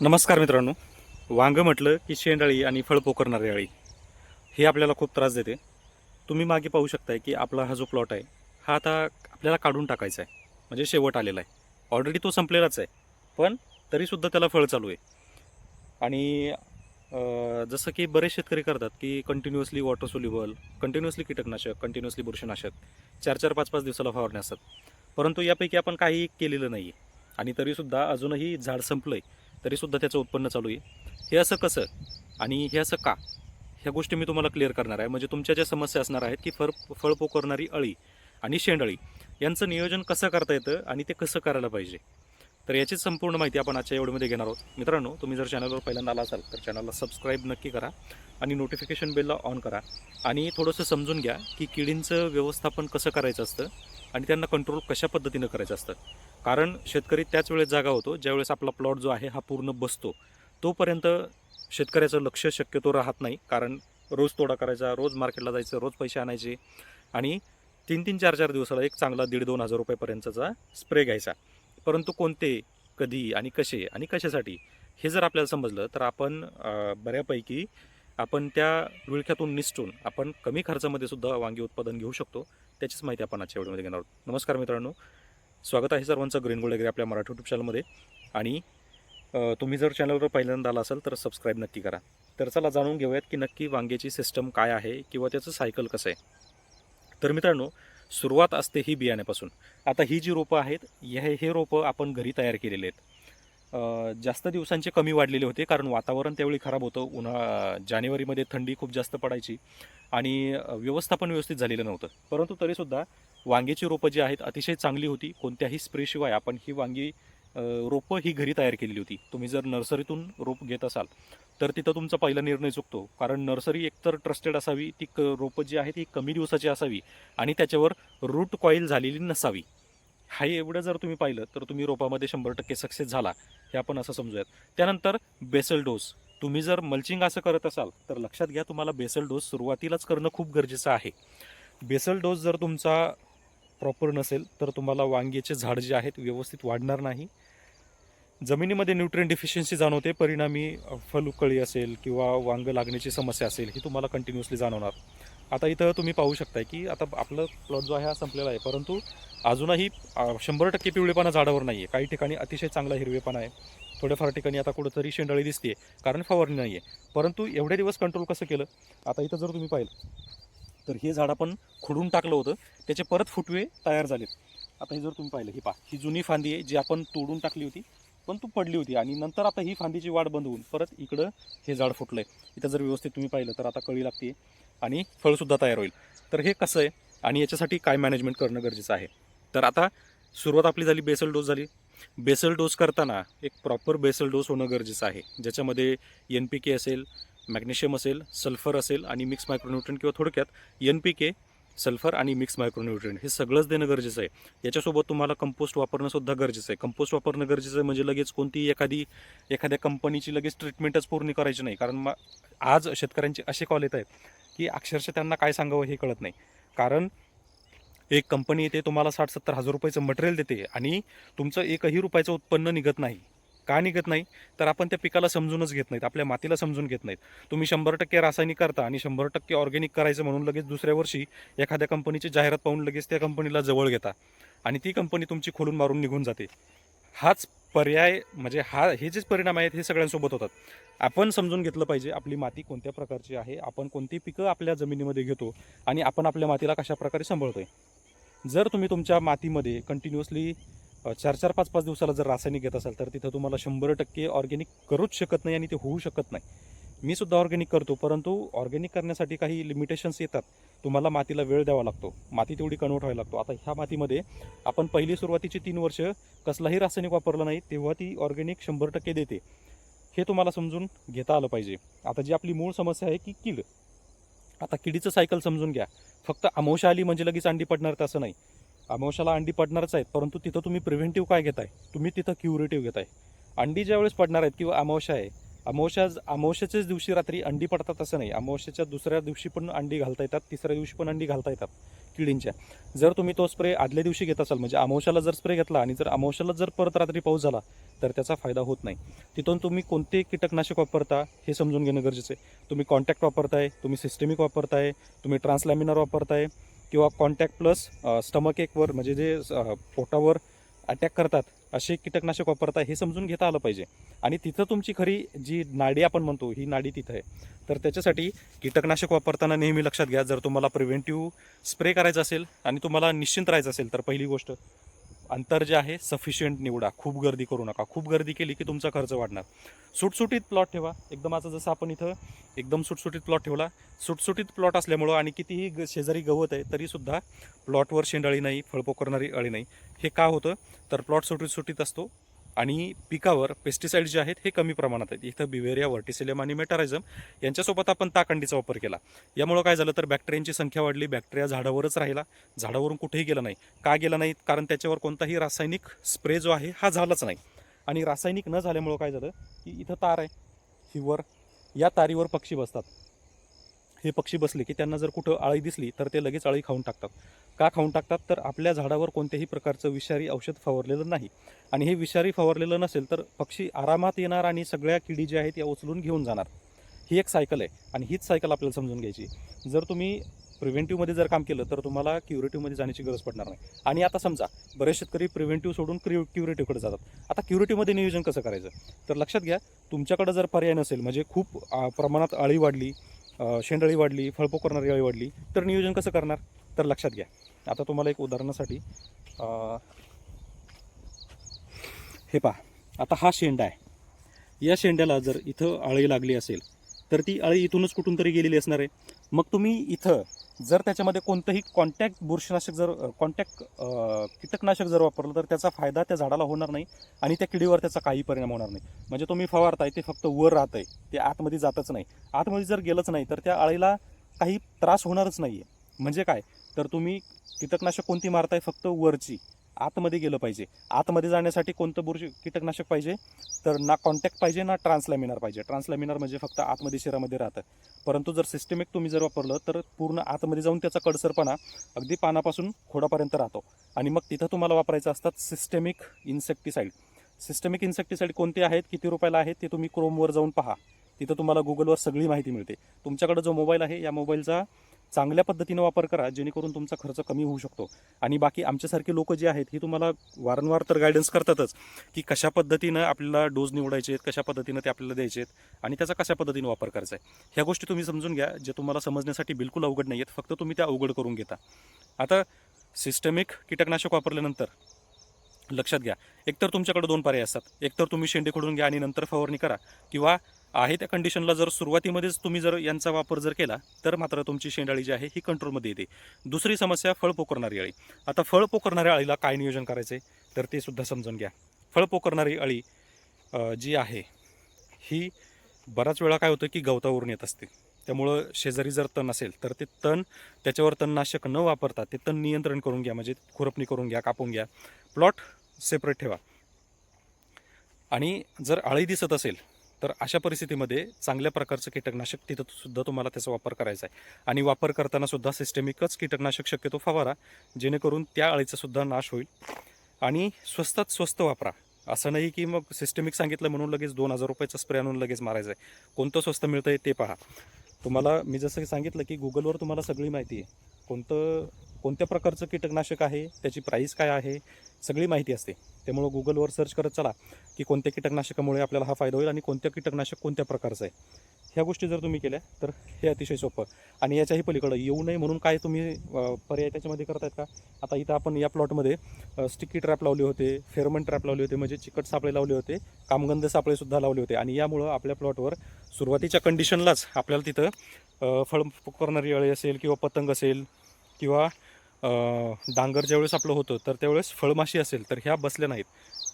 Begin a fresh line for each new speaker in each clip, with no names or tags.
नमस्कार मित्रांनो. वांगं म्हटलं की शेंडाळी आणि फळ पोकरणारी अळी हे आपल्याला खूप त्रास देते. तुम्ही मागे पाहू शकताय की आपला हा जो प्लॉट आहे हा आता आपल्याला काढून टाकायचा आहे. म्हणजे शेवट आलेला आहे. ऑलरेडी तो संपलेलाच आहे. पण तरीसुद्धा त्याला फळ चालू आहे. आणि जसं की बरेच शेतकरी करतात की कंटिन्युअसली वॉटर सोल्युबल कंटिन्युअसली कीटकनाशक कंटिन्युअसली बुरशीनाशक चार चार पाच पाच दिवसाला फवारणे असतात. परंतु यापैकी आपण काही केलेलं नाही आहे आणि तरीसुद्धा अजूनही झाड संपलं आहे तरीसुद्धा त्याचं उत्पन्न चालू आहे. हे असं कसं आणि हे असं का? ह्या गोष्टी मी तुम्हाला क्लिअर करणार आहे. म्हणजे तुमच्या ज्या समस्या असणार आहेत की फळ फळ पोकरणारी अळी आणि शेंडअळी यांचं नियोजन कसं करता येतं आणि ते कसं करायला पाहिजे? तर याची संपूर्ण माहिती आपण आजच्या एवढीमध्ये घेणार आहोत. मित्रांनो तुम्ही जर चॅनलवर पहिल्यांदा आला असाल तर चॅनलला सबस्क्राईब नक्की करा आणि नोटिफिकेशन बेलला ऑन करा. आणि थोडंसं समजून घ्या की किडींचं व्यवस्थापन कसं करायचं असतं आणि त्यांना कंट्रोल कशा पद्धतीनं करायचं असतं. कारण शेतकरी त्याच वेळेस जागा होतो ज्यावेळेस आपला प्लॉट जो आहे हा पूर्ण बसतो. तोपर्यंत शेतकऱ्याचं लक्ष शक्यतो राहत नाही. कारण रोज तोडा करायचा रोज मार्केटला जायचं रोज पैसे आणायचे. आणि तीन तीन चार चार दिवसाला एक चांगला दीड दोन हजार रुपयेपर्यंतचा स्प्रे घ्यायचा. परंतु कोणते कधी आणि कसे आणि कशासाठी हे जर आपल्याला समजलं तर आपण बऱ्यापैकी आपण त्या विळख्यातून निसटून आपण कमी खर्चामध्ये सुद्धा वांगी उत्पादन घेऊ शकतो. त्याचीच माहिती आपण आजच्या व्हिडिओमध्ये घेणार आहोत. नमस्कार मित्रांनो. स्वागत आहे सर्वांचं ग्रीन गोल्ड वगैरे आपल्या मराठी यूट्यूब चॅनलमध्ये आणि तुम्ही जर चॅनलवर पहिल्यांदा आला असाल तर सबस्क्राईब नक्की करा. तर चला जाणून घेऊयात की नक्की वांग्याची सिस्टम काय आहे किंवा त्याचं सायकल कसं आहे. तर मित्रांनो सुरुवात असते ही बियाण्यापासून. आता ही जी रोपं आहेत हे हे रोपं आपण घरी तयार केलेले आहेत. जास्त दिवसांचे कमी वाढलेले होते कारण वातावरण त्यावेळी खराब होतं. उन्हा जानेवारीमध्ये थंडी खूप जास्त पडायची. आणि व्यवस्थापन व्यवस्थित झालेलं नव्हतं. परंतु तरीसुद्धा वांग्याची रोपं जी आहेत अतिशय चांगली होती. कोणत्याही स्प्रेशिवाय आपण ही वांगी रोपं ही घरी तयार केलेली होती. तुम्ही जर नर्सरीतून रोप घेत असाल तर तिथं तुमचा पहिला निर्णय चुकतो. कारण नर्सरी एकतर ट्रस्टेड असावी ती क रोपं जी आहेत ती कमी दिवसाची असावी आणि त्याच्यावर रूट कॉईल झालेली नसावी. हा एवढं जर तुम्ही पाहिलं तर तुम्ही रोपामध्ये शंभर टक्के सक्सेस झाला हे आपण असं समजूयात. त्यानंतर बेसल डोस. तुम्ही जर मल्चिंग असं करत असाल तर लक्षात घ्या तुम्हाला बेसल डोस सुरुवातीलाच करणं खूप गरजेचं आहे. बेसल डोस जर तुमचा प्रॉपर नसेल तर तुम्हाला वांग्याचे झाड जे आहेत व्यवस्थित वाढणार नाही. जमिनीमध्ये न्यूट्रिएंट डिफिशियन्सी जाणवते परिणामी फलुकळी असेल किंवा वांग लागण्याची समस्या असेल ही तुम्हाला कंटिन्युअसली जाणवणार. आता इथं तुम्ही पाहू शकताय की आता आपलं प्लॉट जो आहे हा संपलेला आहे. परंतु अजूनही शंभर टक्के पिवळेपणा झाडावर नाही आहे काही ठिकाणी अतिशय चांगला हिरवेपणा आहे. थोड्याफार ठिकाणी आता कुठंतरी शेंडळी दिसते कारण फवारणी नाही आहे परंतु एवढे दिवस कंट्रोल कसं केलं? आता इथं जर तुम्ही पाहिलं तर हे झाड आपण खुडून टाकलं होतं. त्याचे परत फुटवे तयार झालेत. आता हे जर तुम्ही पाहिलं ही पा ही जुनी फांदी आहे जी आपण तोडून टाकली होती पण तू पडली होती. आणि नंतर आता ही फांदीची वाढ बंद होऊन परत इकडं हे झाड फुटलं आहे इथं जर व्यवस्थित तुम्ही पाहिलं तर आता कळी लागते आणि फळसुद्धा तयार होईल. तर हे कसं आहे? आणि याच्यासाठी काय मॅनेजमेंट करणं गरजेचं आहे? तर आता सुरुवात आपली झाली बेसल डोस झाली. बेसल डोस करताना एक प्रॉपर बेसल डोस होणं गरजेचं आहे. ज्याच्यामध्ये एन पी के असेल मॅग्नेशियम असेल सल्फर असेल आणि मिक्स मायक्रोन्युट्रन किंवा थोडक्यात एन पी के सल्फर आणि मिक्स मायक्रोन्युट्रिएंट हे सगळंच देणं गरजेचं आहे. याच्यासोबत तुम्हाला कंपोस्ट वापरणं सुद्धा गरजेचं आहे. कंपोस्ट वापरणं गरजेचं आहे म्हणजे लगेच कोणती एखादी एखाद्या कंपनीची लगेच ट्रीटमेंटच पूर्ण करायची नाही. कारण मग आज शेतकऱ्यांचे असे कॉल येत आहेत की अक्षरशः त्यांना काय सांगावं हे कळत नाही. कारण एक कंपनी येते तुम्हाला साठ सत्तर हजार रुपयाचं मटेरियल देते आणि तुमचं एकही रुपयाचं उत्पन्न निघत नाही. का निघत नाही? तर आपण त्या पिकाला समजूनच घेत नाहीत आपल्या मातीला समजून घेत नाहीत. तुम्ही शंभर टक्के रासायनिक करता आणि शंभर टक्के ऑर्गॅनिक करायचं म्हणून लगेच दुसऱ्या वर्षी एखाद्या कंपनीची जाहिरात पाहून लगेच त्या कंपनीला जवळ घेता आणि ती कंपनी तुमची खोलून मारून निघून जाते. हाच पर्याय म्हणजे हा हे जेच परिणाम आहेत हे सगळ्यांसोबत होतात. आपण समजून घेतलं पाहिजे आपली माती कोणत्या प्रकारची आहे आपण कोणती पिकं आपल्या जमिनीमध्ये घेतो आणि आपण आपल्या मातीला कशा प्रकारे सांभाळतोय. जर तुम्ही तुमच्या मातीमध्ये कंटिन्युअसली चार चार पाच पाच दिवसाला जर रासायनिक घेत असाल तर तिथं तुम्हाला शंभर टक्के ऑर्गॅनिक करूच शकत नाही आणि ते होऊ शकत नाही. मी सुद्धा ऑर्गॅनिक करतो परंतु ऑर्गॅनिक करण्यासाठी काही लिमिटेशन्स येतात. तुम्हाला मातीला वेळ द्यावा लागतो. माती तेवढी कन्वर्ट व्हायला लागतो. आता ह्या मातीमध्ये आपण पहिली सुरुवातीची तीन वर्ष कसलाही रासायनिक वापरलं नाही तेव्हा ती ऑर्गॅनिक शंभर टक्के देते. हे तुम्हाला समजून घेता आलं पाहिजे. आता जी आपली मूळ समस्या आहे की कीड. आता किडीचं सायकल समजून घ्या. फक्त अमावशा आली म्हणजे लगेच अंडी पडणार तसं नाही. अमावशाला अंडी पडणारच आहेत परंतु तिथं तुम्ही प्रिव्हेंटिव्ह काय घेताय? तुम्ही तिथं क्युरेटिव्ह घेताय. अंडी ज्यावेळेस पडणार आहेत किंवा अमावशा आहे अमावश्या अमावश्याच्याच दिवशी रात्री अंडी पडतात असं नाही. अमावश्याच्या दुसऱ्या दिवशी पण अंडी घालता येतात तिसऱ्या दिवशी पण अंडी घालता येतात किडींच्या. जर तुम्ही तो स्प्रे आदल्या दिवशी घेत असाल म्हणजे अमावश्याला जर स्प्रे घेतला आणि जर अमावश्याला जर परत रात्री पाऊस झाला तर त्याचा फायदा होत नाही. तिथून तुम्ही कोणते कीटकनाशक वापरता हे समजून घेणं गरजेचं आहे. तुम्ही कॉन्टॅक्ट वापरताय तुम्ही सिस्टेमिक वापरताय तुम्ही ट्रान्सलॅमिनर वापरताय किंवा कॉन्टॅक्ट प्लस स्टमक एकवर म्हणजे जे पोटावर अटॅक करतात असे कीटकनाशक वापरताय हे समजून घेता आलं पाहिजे. आणि तिथं तुमची खरी जी नाडी आपण म्हणतो ही नाडी तिथं आहे. तर त्याच्यासाठी कीटकनाशक वापरताना नेहमी लक्षात घ्या जर तुम्हाला प्रिव्हेंटिव्ह स्प्रे करायचा असेल आणि तुम्हाला निश्चिंत राहायचं असेल तर पहिली गोष्ट अंतर जे आहे सफिशियंट निवडा. खूप गर्दी करू नका. खूप गर्दी केली की तुमचा खर्च वाढणार. सुटसुटीत प्लॉट ठेवा. एकदम आता जसं आपण इथं एकदम सुटसुटीत प्लॉट ठेवला. सुटसुटीत प्लॉट असल्यामुळं आणि कितीही ग शेजारी गवत आहे तरीसुद्धा प्लॉटवर शेंडाळी नाही फळपोकरणारी अळी नाही. हे का होतं? तर प्लॉट सुटीत सुटीत असतो. आणि पिकावर पेस्टिसाईड जे आहेत हे कमी प्रमाणात आहेत. इथं बिवेरिया व्हर्टिसिलियम आणि मेटारायझम यांच्यासोबत आपण ताकंडीचा वापर केला. यामुळं काय झालं तर बॅक्टेरियांची संख्या वाढली. बॅक्टेरिया झाडावरच राहिला. झाडावरून कुठेही गेला नाही. का गेला नाही? कारण त्याच्यावर कोणताही रासायनिक स्प्रे जो आहे हा झालाच नाही. आणि रासायनिक न झाल्यामुळं काय झालं? की इथं तार आहे. ही वर या तारीवर पक्षी बसतात. हे पक्षी बसले की त्यांना जर कुठं आळी दिसली तर ते लगेच आळी खाऊन टाकतात. का खाऊन टाकतात? तर आपल्या झाडावर कोणत्याही प्रकारचं विषारी औषध फवारलेलं नाही. आणि हे विषारी फवारलेलं नसेल तर पक्षी आरामात येणार आणि सगळ्या किडी ज्या आहेत या उचलून घेऊन जाणार. ही एक सायकल आहे आणि हीच सायकल आपल्याला समजून घ्यायची जर तुम्ही प्रिव्हेंटिव्हमध्ये जर काम केलं तर तुम्हाला क्युरेटिव्हमध्ये जाण्याची गरज पडणार नाही. आणि आता समजा बरेच शेतकरी प्रिव्हेंटिव्ह सोडून क्रि क्युरेटिव्हकडे जातात. आता क्युरेटिव्हमध्ये नियोजन कसं करायचं? तर लक्षात घ्या तुमच्याकडे जर पर्याय नसेल म्हणजे खूप प्रमाणात अळी वाढली शेंडळी वाढली फळपो करणारी अळी वाढली तर नियोजन कसं करणार? तर लक्षात घ्या. आता तुम्हाला एक उदाहरणासाठी हे पहा. आता हा शेंडा आहे. या शेंड्याला जर इथं अळी लागली असेल तर ती अळी इथूनच कुठून तरी गेलेली असणार आहे. मग तुम्ही इथं जर त्याच्यामध्ये कोणतंही कॉन्टॅक्ट बुरशीनाशक जर कॉन्टॅक्ट कीटकनाशक जर वापरलं तर त्याचा फायदा त्या झाडाला होणार नाही आणि त्या किडीवर त्याचा काही परिणाम होणार नाही. म्हणजे तुम्ही फवारताय ते फक्त वर राहतंय ते आतमध्ये जातच नाही. आतमध्ये जर गेलंच नाही तर त्या अळीला काही त्रास होणारच नाही आहे म्हणजे काय? तर तुम्ही कीटकनाशक कोणती मारताय? फक्त वरची. आतमध्ये गेलं पाहिजे. आतमध्ये जाण्यासाठी कोणतं बुरशी कीटकनाशक पाहिजे? तर ना कॉन्टॅक्ट पाहिजे ना ट्रान्सलॅमिनार पाहिजे. ट्रान्सलॅमिनार म्हणजे फक्त आतमध्ये शिरामध्ये राहतं. परंतु जर सिस्टमिक तुम्ही जर वापरलं तर पूर्ण आतमध्ये जाऊन त्याचा कडसरपणा अगदी पानापासून खोडापर्यंत राहतो. आणि मग तिथं तुम्हाला वापरायचं असतात सिस्टमिक इन्सेक्टिसाईड सिस्टमिक इन्सेक्टिसाईड कोणते आहेत किती रुपयाला आहेत ते तुम्ही क्रोमवर जाऊन पहा. तिथं तुम्हाला गुगलवर सगळी माहिती मिळते. तुमच्याकडे जो मोबाईल आहे या मोबाईलचा चांगल्या पद्धतीने वापर करा जेणेकरून तुमचा खर्च कमी होऊ शकतो. आणि बाकी आमच्यासारखे लोक जे आहेत ही तुम्हाला वारंवार तर गायडन्स करतातच की कशा पद्धतीनं आपल्याला डोस निवडायचे आहेत कशा पद्धतीनं ते आपल्याला द्यायचे आहेत आणि त्याचा कशा पद्धतीनं वापर करायचा आहे. ह्या गोष्टी तुम्ही समजून घ्या जे तुम्हाला समजण्यासाठी बिलकुल अवघड नाही आहेत फक्त तुम्ही त्या अवघड करून घेता. आता सिस्टमिक कीटकनाशक वापरल्यानंतर लक्षात घ्या एकतर तुमच्याकडे दोन पर्याय असतात. एकतर तुम्ही शेंडे खोडून घ्या आणि नंतर फवारणी करा किंवा आहे त्या कंडिशनला जर सुरुवातीमध्येच तुम्ही जर यांचा वापर जर केला तर मात्र तुमची शेंडाळी जी आहे ही कंट्रोलमध्ये येते. दुसरी समस्या फळ पोकरणारी अळी. आता फळ पोकरणाऱ्या अळीला काय नियोजन करायचे तर ते सुद्धा समजून घ्या. फळ पोकरणारी अळी जी आहे ही बराच वेळा काय होतं की गवतावरून येत असते. त्यामुळं शेजारी जर तण असेल तर ते तण त्याच्यावर तणनाशक न वापरता ते तण नियंत्रण करून घ्या म्हणजे खुरपणी करून घ्या कापून घ्या. प्लॉट सेपरेट ठेवा. आणि जर अळी दिसत असेल तर अशा परिस्थितीमध्ये चांगल्या प्रकारचं कीटकनाशक तिथं सुद्धा तुम्हाला त्याचा वापर करायचा आहे. आणि वापर करताना सुद्धा सिस्टेमिकच कीटकनाशक शक्यतो फवारा जेणेकरून त्या अळीचा सुद्धा नाश होईल. आणि स्वस्तात स्वस्त वापरा. असं नाही की मग सिस्टेमिक सांगितलं म्हणून लगेच दोन हजार रुपयाचा स्प्रे आणून लगेच मारायचं आहे. कोणतं स्वस्त मिळतं आहे ते पहा. तुम्हाला मी जसं सांगितलं की गुगलवर तुम्हाला सगळी माहिती आहे. कोणतं कोणत्या प्रकारचं कीटकनाशक आहे त्याची प्राईस काय आहे सगळी माहिती असते. त्यामुळं गुगलवर सर्च करत चला की कोणत्या कीटकनाशकामुळे आपल्याला हा फायदा होईल आणि कोणत्या कीटकनाशक कोणत्या प्रकारचं आहे. ह्या गोष्टी जर तुम्ही केल्या तर हे अतिशय सोपं. आणि याच्याही पलीकडं येऊ नये म्हणून काय तुम्ही पर्याय त्याच्यामध्ये करतायत का? आता इथं आपण या प्लॉटमध्ये स्टिकी ट्रॅप लावले होते फेरमन ट्रॅप लावले होते म्हणजे चिकट सापळे लावले होते कामगंध सापळेसुद्धा लावले होते. आणि यामुळं आपल्या प्लॉटवर सुरुवातीच्या कंडिशनलाच आपल्याला तिथं फळ करणारी अळी असेल किंवा पतंग असेल किंवा डांगर ज्यावेळेस आपलं होतं तर त्यावेळेस फळमाशी असेल तर ह्या बसल्या नाहीत.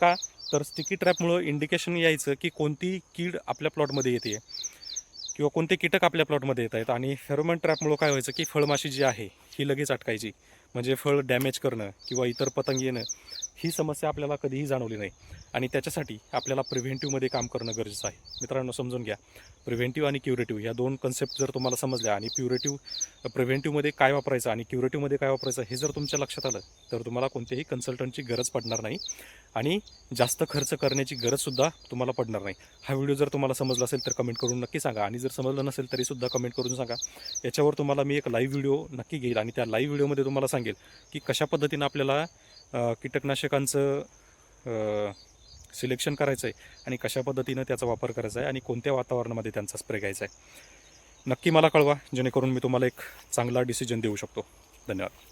का? तर स्टिकी ट्रॅपमुळं इंडिकेशन यायचं की कोणती कीड आपल्या प्लॉटमध्ये येते. किंवा कोणते कीटक आपल्या प्लॉटमध्ये येत आहेत आणि फेरोमन ट्रॅपमुळं काय व्हायचं की फळमाशी जी आहे ही लगेच अटकायची. म्हणजे फळ डॅमेज करणं किंवा इतर पतंग येणं ही समस्या आपल्याला कधीही जाणवली नाही. आणि त्याच्यासाठी आपल्याला प्रिव्हेंटिव्हमध्ये काम करणं गरजेचं आहे. मित्रांनो समजून घ्या. प्रिव्हेंटिव्ह आणि क्युरेटिव्ह या दोन कन्सेप्ट जर तुम्हाला समजल्या आणि प्युरेटिव्ह प्रिव्हेंटिव्हमध्ये काय वापरायचं आणि क्युरेटिव्हमध्ये काय वापरायचं हे जर तुमच्या लक्षात आलं तर तुम्हाला कोणत्याही कन्सल्टंटची गरज पडणार नाही. आणि जास्त खर्च करण्याची गरजसुद्धा तुम्हाला पडणार नाही. हा व्हिडिओ जर तुम्हाला समजला असेल तर कमेंट करून नक्की सांगा. आणि जर समजलं नसेल तरीसुद्धा कमेंट करून सांगा. याच्यावर तुम्हाला मी एक लाईव्ह व्हिडिओ नक्की घेईल आणि त्या लाईव्ह व्हिडिओमध्ये तुम्हाला सांगेल की कशा पद्धतीनं आपल्याला कीटकनाशकांचं सिलेक्शन करायचं आहे आणि कशा पद्धतीनं त्याचा वापर करायचा आहे आणि कोणत्या वातावरणामध्ये त्यांचा स्प्रे घ्यायचा आहे नक्की मला कळवा जेणेकरून मी तुम्हाला एक चांगला डिसिजन देऊ शकतो. धन्यवाद.